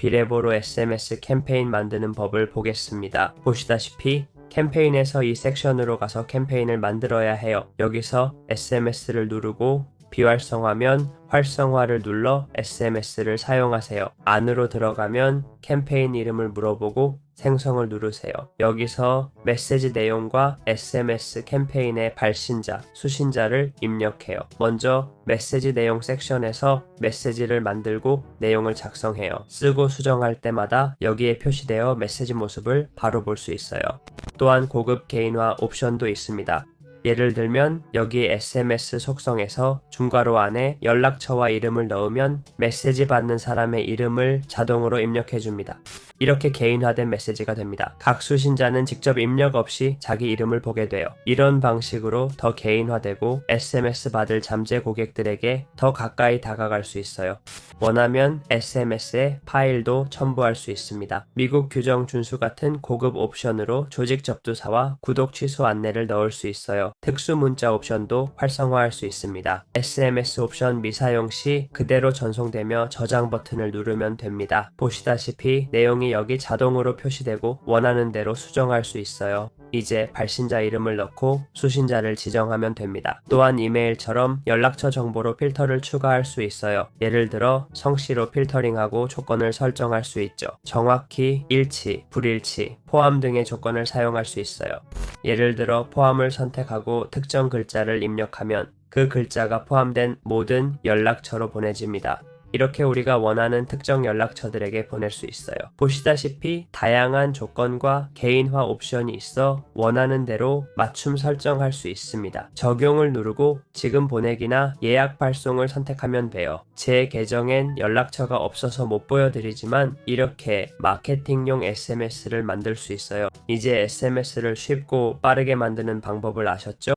비례보로 SMS 캠페인 만드는 법을 보겠습니다. 보시다시피 캠페인에서 이 섹션으로 가서 캠페인을 만들어야 해요. 여기서 SMS를 누르고 비활성화면 활성화를 눌러 SMS를 사용하세요. 안으로 들어가면 캠페인 이름을 물어보고 생성을 누르세요. 여기서 메시지 내용과 SMS 캠페인의 발신자, 수신자를 입력해요. 먼저 메시지 내용 섹션에서 메시지를 만들고 내용을 작성해요. 쓰고 수정할 때마다 여기에 표시되어 메시지 모습을 바로 볼 수 있어요. 또한 고급 개인화 옵션도 있습니다. 예를 들면 여기 SMS 속성에서 중괄호 안에 연락처와 이름을 넣으면 메시지 받는 사람의 이름을 자동으로 입력해 줍니다. 이렇게 개인화된 메시지가 됩니다. 각 수신자는 직접 입력 없이 자기 이름을 보게 돼요. 이런 방식으로 더 개인화되고 SMS 받을 잠재 고객들에게 더 가까이 다가갈 수 있어요. 원하면 SMS에 파일도 첨부할 수 있습니다. 미국 규정 준수 같은 고급 옵션으로 조직 접두사와 구독 취소 안내를 넣을 수 있어요. 특수 문자 옵션도 활성화할 수 있습니다. SMS 옵션 미사용 시 그대로 전송되며 저장 버튼을 누르면 됩니다. 보시다시피 내용이 여기 자동으로 표시되고 원하는 대로 수정할 수 있어요. 이제 발신자 이름을 넣고 수신자를 지정하면 됩니다. 또한 이메일처럼 연락처 정보로 필터를 추가할 수 있어요. 예를 들어 성씨로 필터링하고 조건을 설정할 수 있죠. 정확히 일치, 불일치, 포함 등의 조건을 사용할 수 있어요. 예를 들어 포함을 선택하고 특정 글자를 입력하면 그 글자가 포함된 모든 연락처로 보내집니다. 이렇게 우리가 원하는 특정 연락처들에게 보낼 수 있어요. 보시다시피 다양한 조건과 개인화 옵션이 있어 원하는 대로 맞춤 설정할 수 있습니다. 적용을 누르고 지금 보내기나 예약 발송을 선택하면 돼요. 제 계정엔 연락처가 없어서 못 보여드리지만 이렇게 마케팅용 SMS를 만들 수 있어요. 이제 SMS를 쉽고 빠르게 만드는 방법을 아셨죠?